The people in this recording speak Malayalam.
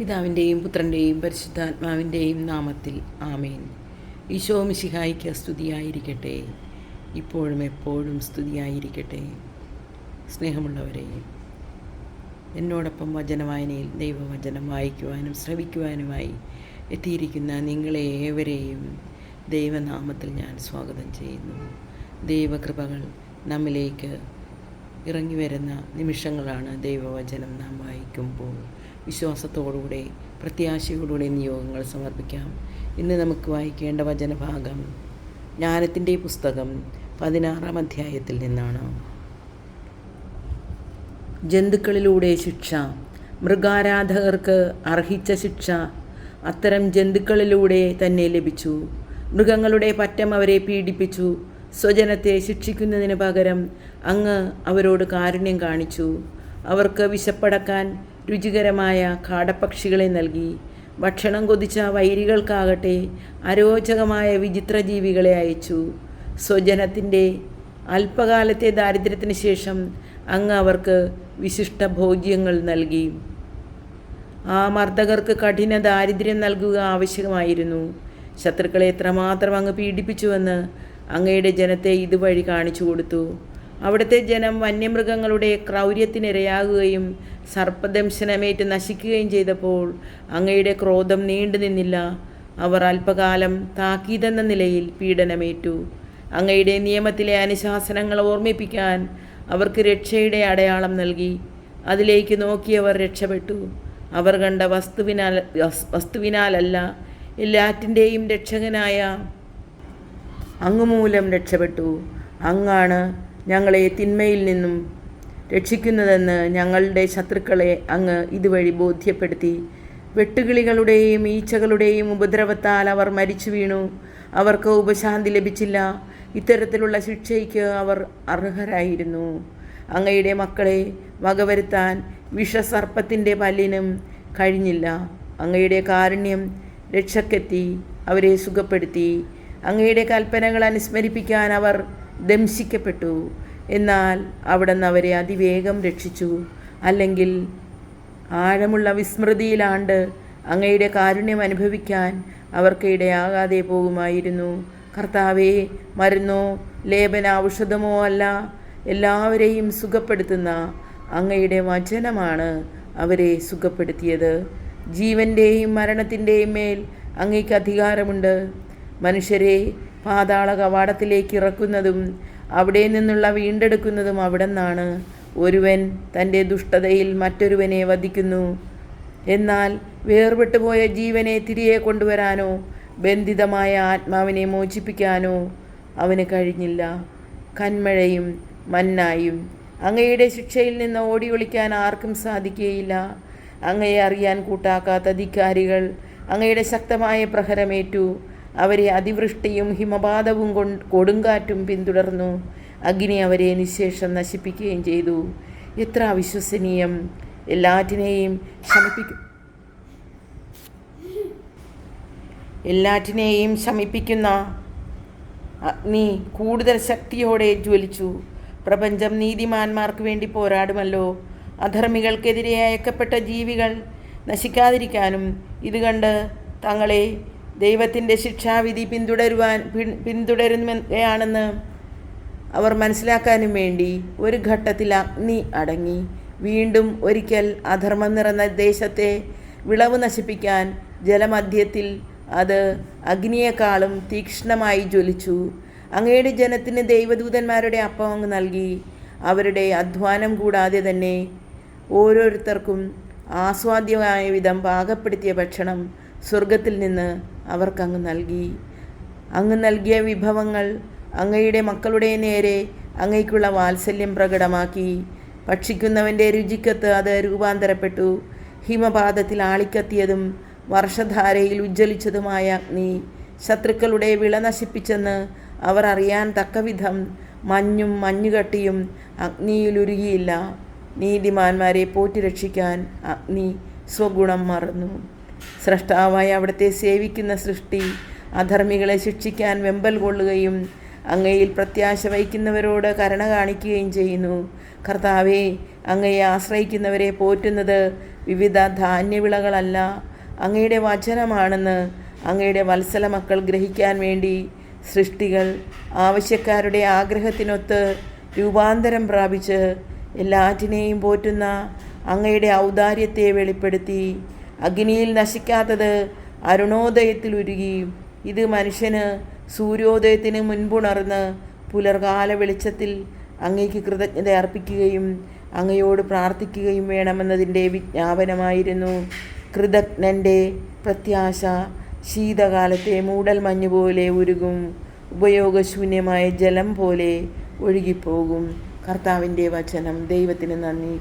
പിതാവിന്റെയും പുത്രന്റെയും പരിശുദ്ധാത്മാവിന്റെയും നാമത്തിൽ ആമേൻ. ഈശോ മിശിഹായിക്ക് സ്തുതിയായിരിക്കട്ടെ. ഇപ്പോഴും എപ്പോഴും സ്തുതിയായിരിക്കട്ടെ. സ്നേഹമുള്ളവരെ എന്നോടൊപ്പം വചനവായനയിൽ ദൈവവചനം വായിക്കുവാനും ശ്രവിക്കുവാനുമായി എത്തിയിരിക്കുന്ന നിങ്ങളെ ഏവരെയും ദൈവനാമത്തിൽ ഞാൻ സ്വാഗതം ചെയ്യുന്നു. ദൈവകൃപകൾ നമ്മിലേക്ക് ഇറങ്ങി വരുന്ന നിമിഷങ്ങളാണ് ദൈവവചനം നാം വായിക്കുമ്പോൾ. വിശ്വാസത്തോടുകൂടെ പ്രത്യാശയോടുകൂടെ നിയോഗങ്ങൾ സമർപ്പിക്കാം. ഇന്ന് നമുക്ക് വായിക്കേണ്ട വചനഭാഗം ജ്ഞാനത്തിന്റെ പുസ്തകം പതിനാറാം അധ്യായത്തിൽ നിന്നാണ്. ജന്തുക്കളിലൂടെ ശിക്ഷ. മൃഗാരാധകർക്ക് അർഹിച്ച ശിക്ഷ അത്തരം ജന്തുക്കളിലൂടെ തന്നെ ലഭിച്ചു. മൃഗങ്ങളുടെ പറ്റം അവരെ പീഡിപ്പിച്ചു. സ്വജനത്തെ ശിക്ഷിക്കുന്നതിന് പകരം അങ്ങ് അവരോട് കാരുണ്യം കാണിച്ചു. അവർക്ക് വിശപ്പടക്കാൻ രുചികരമായ കാടപ്പക്ഷികളെ നൽകി. ഭക്ഷണം കൊതിച്ച വൈരികൾക്കാകട്ടെ അരോചകമായ വിചിത്ര ജീവികളെ അയച്ചു. സ്വജനത്തിന്റെ അല്പകാലത്തെ ദാരിദ്ര്യത്തിന് ശേഷം അങ്ങ് അവർക്ക് വിശിഷ്ട ഭോജ്യങ്ങൾ നൽകി. ആ മർദ്ദകർക്ക് കഠിന ദാരിദ്ര്യം നൽകുക ആവശ്യമായിരുന്നു. ശത്രുക്കളെ എത്രമാത്രം അങ്ങ് പീഡിപ്പിച്ചുവെന്ന് അങ്ങയുടെ ജനത്തെ ഇതുവഴി കാണിച്ചു കൊടുത്തു. അവിടുത്തെ ജനം വന്യമൃഗങ്ങളുടെ ക്രൗര്യത്തിനിരയാകുകയും സർപ്പദംശനമേറ്റ് നശിക്കുകയും ചെയ്തപ്പോൾ അങ്ങയുടെ ക്രോധം നീണ്ടു നിന്നില്ല. അവർ അല്പകാലം താക്കീതെന്ന നിലയിൽ പീഡനമേറ്റു. അങ്ങയുടെ നിയമത്തിലെ അനുശാസനങ്ങൾ ഓർമ്മിപ്പിക്കാൻ അവർക്ക് രക്ഷയുടെ അടയാളം നൽകി. അതിലേക്ക് നോക്കിയവർ രക്ഷപ്പെട്ടു. അവർ കണ്ട വസ്തുവിനാൽ വസ്തുവിനാലല്ല എല്ലാറ്റിന്റെയും രക്ഷകനായ അങ്ങുമൂലം രക്ഷപ്പെട്ടു. അങ്ങാണ് ഞങ്ങളെ തിന്മയിൽ നിന്നും രക്ഷിക്കുന്നതെന്ന് ഞങ്ങളുടെ ശത്രുക്കളെ അങ്ങ് ഇതുവഴി ബോധ്യപ്പെടുത്തി. വെട്ടുകിളികളുടെയും ഈച്ചകളുടെയും ഉപദ്രവത്താൽ അവർ മരിച്ചു വീണു. അവർക്ക് ഉപശാന്തി ലഭിച്ചില്ല. ഇത്തരത്തിലുള്ള ശിക്ഷയ്ക്ക് അവർ അർഹരായിരുന്നു. അങ്ങയുടെ മക്കളെ വകവരുത്താൻ വിഷസർപ്പത്തിന്റെ പല്ലിനും കഴിഞ്ഞില്ല. അങ്ങയുടെ കാരുണ്യം രക്ഷക്കെത്തി അവരെ സുഖപ്പെടുത്തി. അങ്ങയുടെ കൽപ്പനകൾ അനുസ്മരിപ്പിക്കാൻ അവർ ദംശിക്കപ്പെട്ടു. എന്നാൽ അവിടുന്ന് അവരെ അതിവേഗം രക്ഷിച്ചു. അല്ലെങ്കിൽ ആഴമുള്ള വിസ്മൃതിയിലാണ്ട് അങ്ങയുടെ കാരുണ്യം അനുഭവിക്കാൻ അവർക്ക് ഇടയാകാതെ പോകുമായിരുന്നു. കർത്താവെ മരുന്നോ ലേപന ഔഷധമോ അല്ല എല്ലാവരെയും സുഖപ്പെടുത്തുന്ന അങ്ങയുടെ വചനമാണ് അവരെ സുഖപ്പെടുത്തിയത്. ജീവന്റെയും മരണത്തിന്റെയും മേൽ അങ്ങയ്ക്ക് അധികാരമുണ്ട്. മനുഷ്യരെ പാതാള കവാടത്തിലേക്ക് ഇറക്കുന്നതും അവിടെ നിന്നുള്ള വീണ്ടെടുക്കുന്നതും അവിടെ നിന്നാണ് ഒരുവൻ തന്റെ ദുഷ്ടതയിൽ മറ്റൊരുവനെ വധിക്കുന്നു. എന്നാൽ വേർപെട്ടുപോയ ജീവനെ തിരികെ കൊണ്ടുവരാനോ ബന്ധിതമായ ആത്മാവിനെ മോചിപ്പിക്കാനോ അവന് കഴിഞ്ഞില്ല. കന്മഴയും മന്നായും അങ്ങയുടെ ശിക്ഷയിൽ നിന്ന് ഓടി ഒളിക്കാൻ ആർക്കും സാധിക്കുകയില്ല അങ്ങയെ അറിയാൻ കൂട്ടാക്കാത്ത അധികാരികൾ അങ്ങയുടെ ശക്തമായ പ്രഹരമേറ്റു. അവരെ അതിവൃഷ്ടിയും ഹിമപാതവും കൊണ്ട് കൊടുങ്കാറ്റും പിന്തുടർന്നു. അഗ്നി അവരെ നിശേഷം നശിപ്പിക്കുകയും ചെയ്തു. എത്ര അവിശ്വസനീയം. എല്ലാറ്റിനെയും ശമിപ്പിക്കും എല്ലാറ്റിനെയും ശമിപ്പിക്കുന്ന അഗ്നി കൂടുതൽ ശക്തിയോടെ ജ്വലിച്ചു. പ്രപഞ്ചം നീതിമാന്മാർക്ക് വേണ്ടി പോരാടുമല്ലോ. അധർമ്മികൾക്കെതിരെ അയക്കപ്പെട്ട ജീവികൾ നശിക്കാതിരിക്കാനും ഇത് കണ്ട് തങ്ങളെ ദൈവത്തിന്റെ ശിക്ഷാവിധി പിന്തുടരുവാൻ പിന്തുടരുകയാണെന്ന് അവർ മനസ്സിലാക്കാനും വേണ്ടി ഒരു ഘട്ടത്തിൽ അഗ്നി അടങ്ങി. വീണ്ടും ഒരിക്കൽ അധർമ്മം നിറഞ്ഞ ദേശത്തെ വിളവ് നശിപ്പിക്കാൻ ജലമധ്യത്തിൽ അത് അഗ്നിയേക്കാളും തീക്ഷ്ണമായി ജ്വലിച്ചു. അങ്ങയുടെ ജനത്തിന് ദൈവദൂതന്മാരുടെ അപ്പം അങ്ങ് നൽകി. അവരുടെ അധ്വാനം കൂടാതെ തന്നെ ഓരോരുത്തർക്കും ആസ്വാദ്യമായ വിധം പാകപ്പെടുത്തിയ ഭക്ഷണം സ്വർഗത്തിൽ നിന്ന് അവർക്കങ്ങ് നൽകി. അങ്ങ് നൽകിയ വിഭവങ്ങൾ അങ്ങയുടെ മക്കളുടെ നേരെ അങ്ങയ്ക്കുള്ള വാത്സല്യം പ്രകടമാക്കി. ഭക്ഷിക്കുന്നവന്റെ രുചിക്കത്ത് അത് രൂപാന്തരപ്പെട്ടു. ഹിമപാതത്തിൽ ആളിക്കത്തിയതും വർഷധാരയിൽ ഉജ്ജ്വലിച്ചതുമായ അഗ്നി ശത്രുക്കളുടെ വിള നശിപ്പിച്ചെന്ന് അവർ അറിയാൻ തക്കവിധം മഞ്ഞും മഞ്ഞുകട്ടിയും അഗ്നിയിലുരുകിയില്ല നീതിമാന്മാരെ പോറ്റി രക്ഷിക്കാൻ അഗ്നി സ്വഗുണം മറന്നു. സ്രഷ്ടാവായി അവിടുത്തെ സേവിക്കുന്ന സൃഷ്ടി അധർമ്മികളെ ശിക്ഷിക്കാൻ വെമ്പൽ കൊള്ളുകയും അങ്ങയിൽ പ്രത്യാശ വഹിക്കുന്നവരോട് കരുണ കാണിക്കുകയും ചെയ്യുന്നു. കർത്താവെ അങ്ങയെ ആശ്രയിക്കുന്നവരെ പോറ്റുന്നത് വിവിധ ധാന്യവിളകളല്ല അങ്ങയുടെ വചനമാണെന്ന് അങ്ങയുടെ വത്സല മക്കൾ ഗ്രഹിക്കാൻ വേണ്ടി സൃഷ്ടികൾ ആവശ്യക്കാരുടെ ആഗ്രഹത്തിനൊത്ത് രൂപാന്തരം പ്രാപിച്ച് എല്ലാറ്റിനെയും പോറ്റുന്ന അങ്ങയുടെ ഔദാര്യത്തെ വെളിപ്പെടുത്തി അഗ്നിയിൽ നശിക്കാത്തത് അരുണോദയത്തിൽ ഉരുകി ഇത് മനുഷ്യന് സൂര്യോദയത്തിന് മുൻപുണർന്ന് പുലർകാല വെളിച്ചത്തിൽ അങ്ങയ്ക്ക് കൃതജ്ഞത അർപ്പിക്കുകയും അങ്ങയോട് പ്രാർത്ഥിക്കുകയും വേണമെന്നതിന്റെ വിജ്ഞാപനമായിരുന്നു. കൃതജ്ഞന്റെ പ്രത്യാശ ശീതകാലത്തെ മൂടൽ മഞ്ഞ് പോലെ ഉരുകും. ഉപയോഗശൂന്യമായ ജലം പോലെ ഒഴുകിപ്പോകും. കർത്താവിന്റെ വചനം ദൈവത്തിന് നന്ദി.